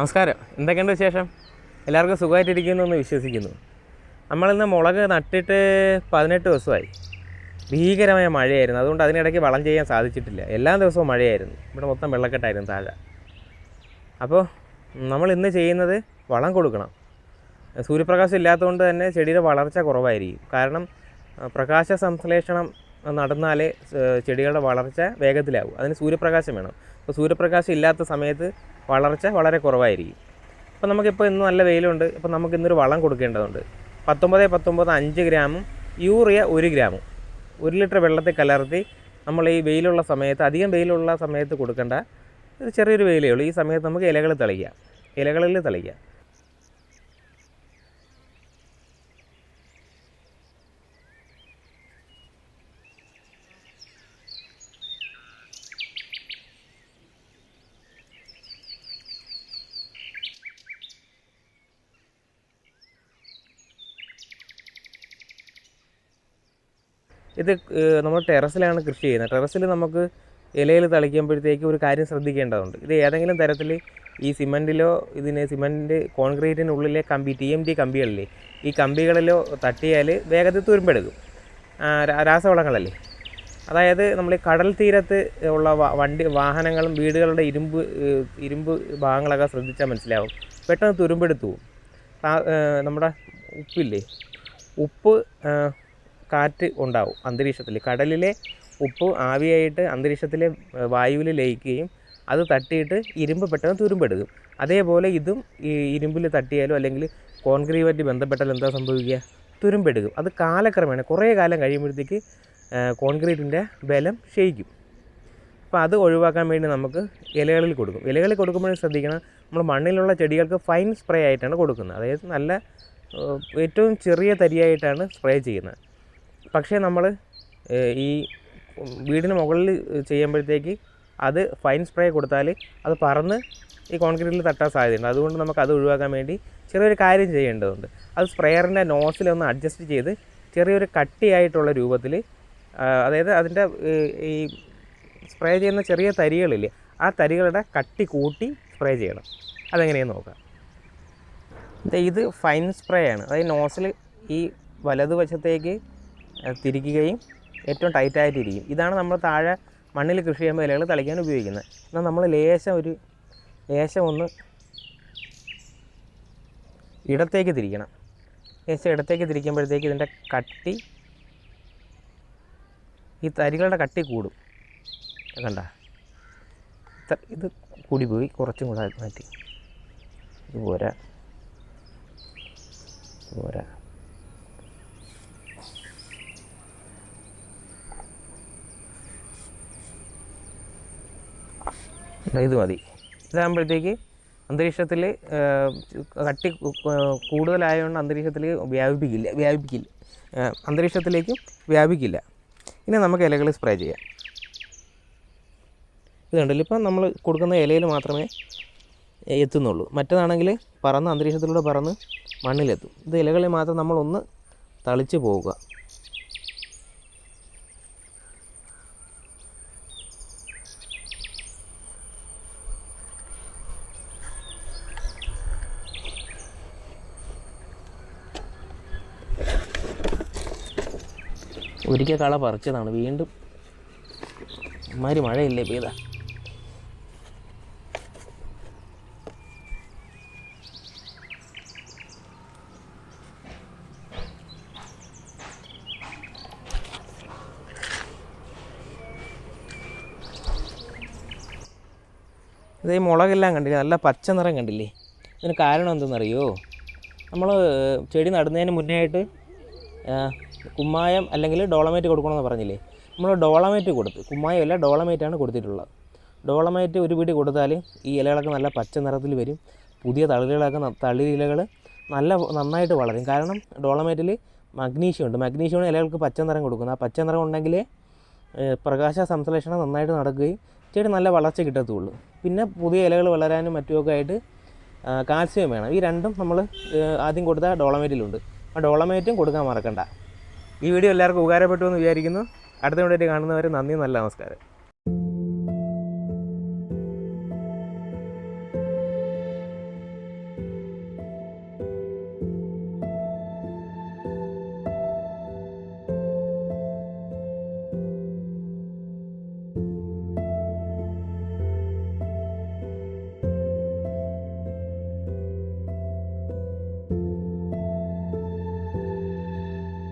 നമസ്കാരം. എന്തൊക്കെയുണ്ട് വിശേഷം? എല്ലാവർക്കും സുഖമായിട്ടിരിക്കുന്നു എന്ന് വിശ്വസിക്കുന്നു. നമ്മളിന്ന് മുളക് നട്ടിട്ട് പതിനെട്ട് ദിവസമായി. ഭീകരമായ മഴയായിരുന്നു. അതുകൊണ്ട് അതിനിടയ്ക്ക് വളം ചെയ്യാൻ സാധിച്ചിട്ടില്ല. എല്ലാ ദിവസവും മഴയായിരുന്നു. ഇവിടെ മൊത്തം വെള്ളക്കെട്ടായിരുന്നു താഴെ. അപ്പോൾ നമ്മൾ ഇന്ന് ചെയ്യുന്നത് വളം കൊടുക്കണം. സൂര്യപ്രകാശം ഇല്ലാത്തതുകൊണ്ട് തന്നെ ചെടിയുടെ വളർച്ച കുറവായിരിക്കും. കാരണം പ്രകാശ സംശ്ലേഷണം നടന്നാലേ ചെടികളുടെ വളർച്ച വേഗത്തിലാവും. അതിന് സൂര്യപ്രകാശം വേണം. അപ്പോൾ സൂര്യപ്രകാശം ഇല്ലാത്ത സമയത്ത് വളർച്ച വളരെ കുറവായിരിക്കും. അപ്പോൾ നമുക്കിപ്പോൾ ഇന്ന് നല്ല വെയിലുണ്ട്. അപ്പോൾ നമുക്ക് ഇന്നൊരു വളം കൊടുക്കേണ്ടതുണ്ട്. പത്തൊമ്പത് പത്തൊമ്പത് അഞ്ച് ഗ്രാമും യൂറിയ ഒരു ഗ്രാമും. ഒരു ലിറ്റർ വെള്ളത്തിൽ കലർത്തി നമ്മൾ ഈ വെയിലുള്ള സമയത്ത് അധികം വെയിലുള്ള സമയത്ത് കൊടുക്കേണ്ട. ഒരു ചെറിയൊരു വെയിലേ ഉള്ളൂ. ഈ സമയത്ത് നമുക്ക് ഇലകൾ തളിക്കാം. ഇലകളിൽ തളിക്കാം. ഇത് നമ്മൾ ടെറസിലാണ് കൃഷി ചെയ്യുന്നത്. ടെറസിൽ നമുക്ക് ഇലയിൽ തളിക്കുമ്പോഴത്തേക്ക് ഒരു കാര്യം ശ്രദ്ധിക്കേണ്ടതുണ്ട്. ഇത് ഏതെങ്കിലും തരത്തിൽ ഈ സിമന്റിലോ ഇതിന് സിമന്റ് കോൺക്രീറ്റിനുള്ളിലെ കമ്പി ടി എം ടി കമ്പികളിലെ ഈ കമ്പികളിലോ തട്ടിയാൽ വേഗത്തിൽ തുരുമ്പെടുക്കും. രാസവളങ്ങളല്ലേ? അതായത് നമ്മൾ കടൽ തീരത്ത് ഉള്ള വണ്ടി വാഹനങ്ങളും വീടുകളുടെ ഇരുമ്പ് ഇരുമ്പ് ഭാഗങ്ങളൊക്കെ ശ്രദ്ധിച്ചാൽ മനസ്സിലാവും. പെട്ടെന്ന് തുരുമ്പെടുത്തു നമ്മുടെ ഉപ്പില്ലേ? ഉപ്പ് കാറ്റ് ഉണ്ടാവും അന്തരീക്ഷത്തിൽ. കടലിലെ ഉപ്പ് ആവിയായിട്ട് അന്തരീക്ഷത്തിലെ വായുവിൽ ലയിക്കുകയും അത് തട്ടിയിട്ട് ഇരുമ്പ് പെട്ടെന്ന് തുരുമ്പെടുക്കും. അതേപോലെ ഇതും ഈ ഇരുമ്പിൽ തട്ടിയാലോ അല്ലെങ്കിൽ കോൺക്രീറ്റുമായിട്ട് ബന്ധപ്പെട്ടാൽ എന്താ സംഭവിക്കുക? തുരുമ്പെടുക്കും. അത് കാലക്രമേണ കുറേ കാലം കഴിയുമ്പോഴത്തേക്ക് കോൺക്രീറ്റിന്റെ ബലം ക്ഷയിക്കും. അപ്പോൾ അത് ഒഴിവാക്കാൻ വേണ്ടി നമുക്ക് ഇലകളിൽ കൊടുക്കും. ഇലകളിൽ കൊടുക്കുമ്പോഴും ശ്രദ്ധിക്കണം നമ്മൾ മണ്ണിലുള്ള ചെടികൾക്ക് ഫൈൻ സ്പ്രേ ആയിട്ടാണ് കൊടുക്കുന്നത്. അതായത് നല്ല ഏറ്റവും ചെറിയ തരിയായിട്ടാണ് സ്പ്രേ ചെയ്യുന്നത്. പക്ഷേ നമ്മൾ ഈ വീടിന് മുകളിൽ ചെയ്യുമ്പോഴത്തേക്ക് അത് ഫൈൻ സ്പ്രേ കൊടുത്താൽ അത് പറന്ന് ഈ കോൺക്രീറ്റിൽ തട്ടാൻ സാധ്യതയുണ്ട്. അതുകൊണ്ട് നമുക്ക് അത് ഒഴിവാക്കാൻ വേണ്ടി ചെറിയൊരു കാര്യം ചെയ്യേണ്ടതുണ്ട്. അത് സ്പ്രെയറിന്റെ നോസിലൊന്ന് അഡ്ജസ്റ്റ് ചെയ്ത് ചെറിയൊരു കട്ടിയായിട്ടുള്ള രൂപത്തിൽ അതായത് അതിന്റെ ഈ സ്പ്രേ ചെയ്യുന്ന ചെറിയ തരികളില്ല ആ തരികളുടെ കട്ടി കൂട്ടി സ്പ്രേ ചെയ്യണം. അതെങ്ങനെയെന്ന് നോക്കാം. ഇത് ഫൈൻ സ്പ്രേ ആണ് അതായത് നോസിൽ ഈ വലതുവശത്തേക്ക് തിരിക്കുകയും ഏറ്റവും ടൈറ്റായിട്ടിരിക്കും. ഇതാണ് നമ്മൾ താഴെ മണ്ണിൽ കൃഷി ചെയ്യുമ്പോൾ ഇലകൾ തളിക്കാൻ ഉപയോഗിക്കുന്നത്. എന്നാൽ നമ്മൾ ലേശം ഒരു ലേശം ഒന്ന് ഇടത്തേക്ക് തിരിക്കണം. ലേശം ഇടത്തേക്ക് തിരിക്കുമ്പോഴത്തേക്ക് ഇതിന്റെ കട്ടി ഈ തരികളുടെ കട്ടി കൂടും. കണ്ട? ഇത് കൂടി പോയി കുറച്ചും കൂടെ മാറ്റി. ഇത് പോരാ പോരാ ഇത് മതി. ഇതാകുമ്പോഴത്തേക്ക് അന്തരീക്ഷത്തിൽ കട്ടി കൂടുതലായതുകൊണ്ട് അന്തരീക്ഷത്തിൽ വ്യാപിപ്പിക്കില്ല വ്യാപിപ്പിക്കില്ല. അന്തരീക്ഷത്തിലേക്ക് വ്യാപിക്കില്ല. ഇനി നമുക്ക് ഇലകൾ സ്പ്രേ ചെയ്യാം. ഇതുണ്ടല്ലോ ഇപ്പം നമ്മൾ കൊടുക്കുന്ന ഇലയിൽ മാത്രമേ എത്തുന്നുള്ളൂ. മറ്റേതാണെങ്കിൽ പറന്ന് അന്തരീക്ഷത്തിലൂടെ പറന്ന് മണ്ണിലെത്തും. ഇത് ഇലകളിൽ മാത്രം നമ്മളൊന്ന് തളിച്ച് പോവുക. ഒരിക്കൽ കള പറിച്ചതാണ്. വീണ്ടും അമ്മാതിരി മഴയില്ലേ പെയ്ത ഇത്. ഈ മുളകെല്ലാം കണ്ടില്ലേ? നല്ല പച്ച നിറം കണ്ടില്ലേ? ഇതിന് കാരണം എന്തെന്നറിയോ? നമ്മൾ ചെടി നടുന്നതിന് മുന്നേ ആയിട്ട് കുമ്മായം അല്ലെങ്കിൽ ഡോളമേറ്റ് കൊടുക്കണമെന്ന് പറഞ്ഞില്ലേ? നമ്മൾ ഡോളമേറ്റ് കൊടുത്ത് കുമ്മായം അല്ല ഡോളമേറ്റാണ് കൊടുത്തിട്ടുള്ളത്. ഡോളമേറ്റ് ഒരു പിടി കൊടുത്താൽ ഈ ഇലകളൊക്കെ നല്ല പച്ച നിറത്തിൽ വരും. പുതിയ തളിരിലൊക്കെ ന- തളിരിലകൾ നല്ല നന്നായിട്ട് വളരും. കാരണം ഡോളമേറ്റിൽ മഗ്നീഷ്യം ഉണ്ട്. മഗ്നീഷ്യമാണ് ഇലകൾക്ക് പച്ച നിറം കൊടുക്കുന്നത്. ആ പച്ച നിറം ഉണ്ടെങ്കിൽ പ്രകാശ സംശ്ലേഷണം നന്നായിട്ട് നടക്കുകയും ചെടി നല്ല വളർച്ച കിട്ടത്തുള്ളൂ. പിന്നെ പുതിയ ഇലകൾ വളരാനും മറ്റുമൊക്കെ ആയിട്ട് കാൽസ്യം വേണം. ഈ രണ്ടും നമ്മൾ ആദ്യം കൊടുത്ത ഡോളമേറ്റിലുണ്ട്. ആ ഡോളമേറ്റും കൊടുക്കാൻ മറക്കണ്ട. ഈ വീഡിയോ എല്ലാവർക്കും ഉപകാരപ്പെട്ടു എന്ന് വിചാരിക്കുന്നു. അടുത്ത വീഡിയോ കാണുന്നവരെ നന്ദി നല്ല നമസ്കാരം.